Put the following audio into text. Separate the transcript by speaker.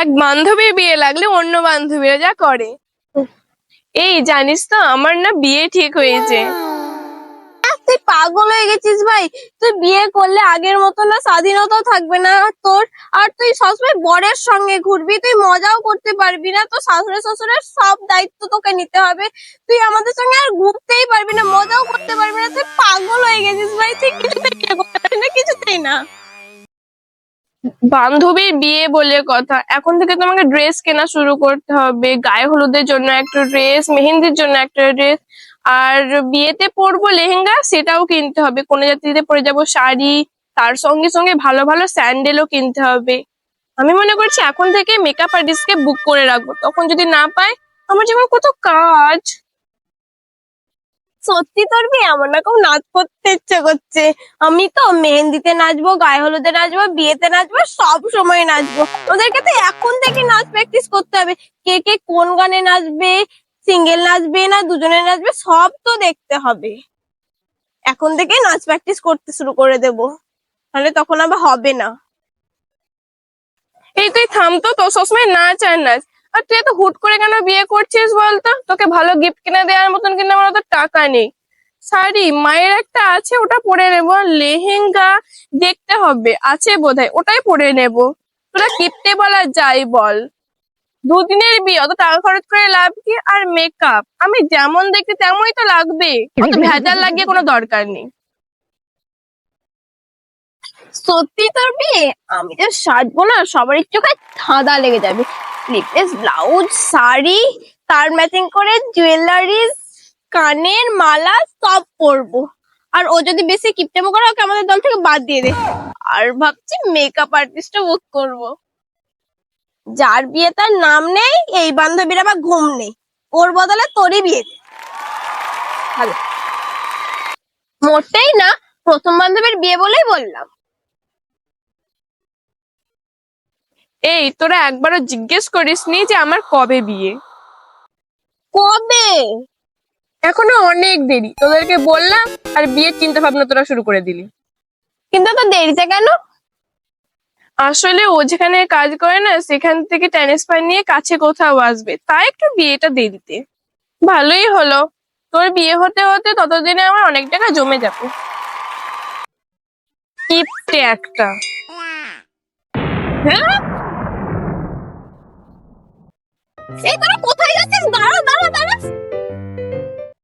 Speaker 1: এক বান্ধবীর বিয়ে লাগলে অন্য বান্ধবীরা যা করে। এই জানিস তো, আমার না বিয়ে ঠিক হয়েছে।
Speaker 2: তুই পাগল হয়ে গেছিস ভাই। তুই বিয়ে করলে আগের মতো না স্বাধীনতাও থাকবে না তোর। আর তুই সবসময় বরের সঙ্গে ঘুরবি, তুই মজাও করতে পারবি না। তো শাশুড়ি শ্বশুরের সব দায়িত্ব তোকে নিতে হবে। তুই আমাদের সঙ্গে আর ঘুরতেই পারবি না, মজাও করতে পারবি না। তুই পাগল হয়ে গেছিস ভাই, তুই কিছুতেই না কিছুতেই না।
Speaker 1: বান্ধবীর বিয়ে বলে কথা। এখন থেকে তোমাকে ড্রেস কেনা শুরু করতে হবে। গায়ে হলুদের জন্য একটা ড্রেস মেহেন্দির জন্য একটা ড্রেস আর বিয়েতে পরবো লেহেঙ্গা সেটাও কিনতে হবে। কোন জাতিতে পরে যাব শাড়ি, তার সঙ্গে সঙ্গে ভালো ভালো স্যান্ডেলও কিনতে হবে। আমি মনে করছি এখন থেকে মেকআপ আর্টিস্টকে বুক করে রাখব। তখন যদি না পাই আমার যেমন কত কাজ।
Speaker 2: সত্যি তোর বিয়ে? আমার না খুব নাচ করতে ইচ্ছে করছে। আমি তো মেহেন্দিতে নাচবো, গায়ে হলুদে নাচবো, বিয়েতে নাচবো, সব সময় নাচবো। ওদেরকে তো এখন থেকে নাচ প্র্যাকটিস করতে হবে। কে কে কোন গানে নাচবে সিঙ্গেল নাচবে না, দুজনে নাচবে, সব তো দেখতে হবে। এখন থেকে নাচ প্র্যাকটিস করতে শুরু করে দেব। তাহলে তখন আবার হবে না।
Speaker 1: এই তুই থাম তো সবসময় নাচ আর নাচ। আর তুই এত হুট করে কেন বিয়ে করছিস বলতো? তোকে ভালো গিফট কিনে দেওয়ার মতন কিন্তু আমার অত টাকা নেই। শাড়ি মায়ের একটা আছে, ওটা পরে নেব। লেহেঙ্গা দেখতে হবে, আছে বোধহয়, ওটাই পরে নেব। তোরা কিপটে বলা যাই বল। দুদিনের বিয়ে, অত টাকা খরচ করে লাভ কি? আর মেকআপ আমি যেমন দেখতে তেমনই তো লাগবে। অত ভেজাল লাগিয়ে কোনো দরকার নেই।
Speaker 2: সত্যি তোর বিয়ে? আমি যে সাজবো না সবারই চোখে ধাঁধা লেগে যাবে। স্লিপলেস ব্লাউজ শাড়ি তার ম্যাচিং করে জুয়েলারি কানের মালা সব পরবো আর ও যদি বেশি কিপটেমো করে ওকে আমাদের দল থেকে বাদ দিয়ে দে আর ভাবছি মেকআপ আর্টিস্টও বুক করব যার বিয়ে তার নাম নেই এই বান্ধবীর আবার ঘুম নেই ওর বদলে তোরই বিয়ে মোটেই না প্রথম বান্ধবীর বিয়ে বলেই বললাম
Speaker 1: এই তোরা একবারও জিজ্ঞেস করিস নি যে আমার কবে বিয়ে?
Speaker 2: কবে?
Speaker 1: এখনও অনেক দেরি। তোদেরকে বললাম আর বিয়ের চিন্তা ভাবনা তোরা শুরু করে দিলি।
Speaker 2: কিন্তু তো দেরিতে কেন?
Speaker 1: আসলে ও যেখানে কাজ করে না সেখান থেকে ট্রান্সফার নিয়ে কাছে কোথাও আসবে। তাই একটু বিয়েটা দেরিতে। ভালোই হলো। তোর বিয়ে হতে হতে ততদিনে আমার অনেক টাকা জমে যাবে। কিপটে একটা।
Speaker 2: হ্যাঁ? এই তোরা কোথায় যাচ্ছিস দাঁড়া